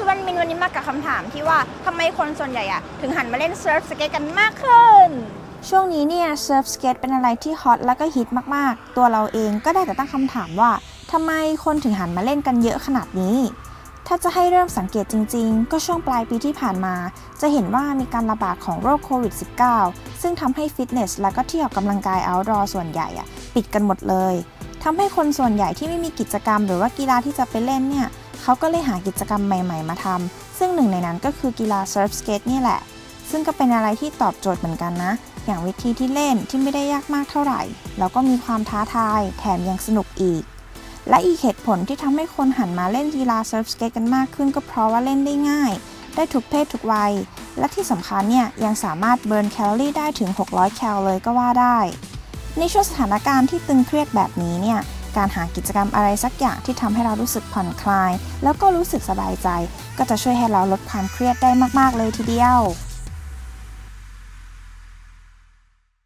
ส่วนมินวันนี้มากับคำถามที่ว่าทำไมคนส่วนใหญ่อะถึงหันมาเล่นเซิร์ฟสเก็ตกันมากขึ้น ช่วงนี้เนี่ยเซิร์ฟสเก็ตเป็นอะไรที่ฮอตแล้วก็ฮิตมากๆ ตัวเราเองก็ได้แต่ตั้งคำถามว่าทำไมคนถึงหันมาเล่นกันเยอะขนาดนี้ ถ้าจะให้เริ่มสังเกตจริงๆ ก็ช่วงปลายปีที่ผ่านมา จะเห็นว่ามีการระบาดของโรคโควิด -19 ซึ่งทำให้ฟิตเนสและก็ที่ออกกำลังกาย outdoor ส่วนใหญ่อะปิดกันหมดเลยทำให้คนส่วนใหญ่ที่ไม่มีกิจกรรม หรือว่ากีฬาที่จะไปเล่นเนี่ย เขาก็เลยหากิจกรรมใหม่ ๆ มาทำซึ่งหนึ่งในนั้นก็คือกีฬาเซิร์ฟสเกตนี่แหละ ซึ่งก็เป็นอะไรที่ตอบโจทย์เหมือนกันนะ อย่างวิธีที่เล่นที่ไม่ได้ยากมากเท่าไหร่ แล้วก็มีความท้าทาย แถมยังสนุกอีก และอีกเหตุผลที่ทำให้คนหันมาเล่นกีฬาเซิร์ฟสเกตกันมากขึ้นก็เพราะว่าเล่นได้ง่าย ได้ทุกเพศทุกวัย และที่สำคัญเนี่ยยังสามารถเบิร์นแคลอรี่ได้ถึง 600 แคลเลยก็ว่าได้ ในช่วงสถานการณ์ที่ตึงเครียดแบบนี้เนี่ย การหากิจกรรมอะไรสักอย่างที่ทำให้เรารู้สึกผ่อนคลาย แล้วก็รู้สึกสบายใจ ก็จะช่วยให้เราลดความเครียดได้มาก ๆ เลยทีเดียว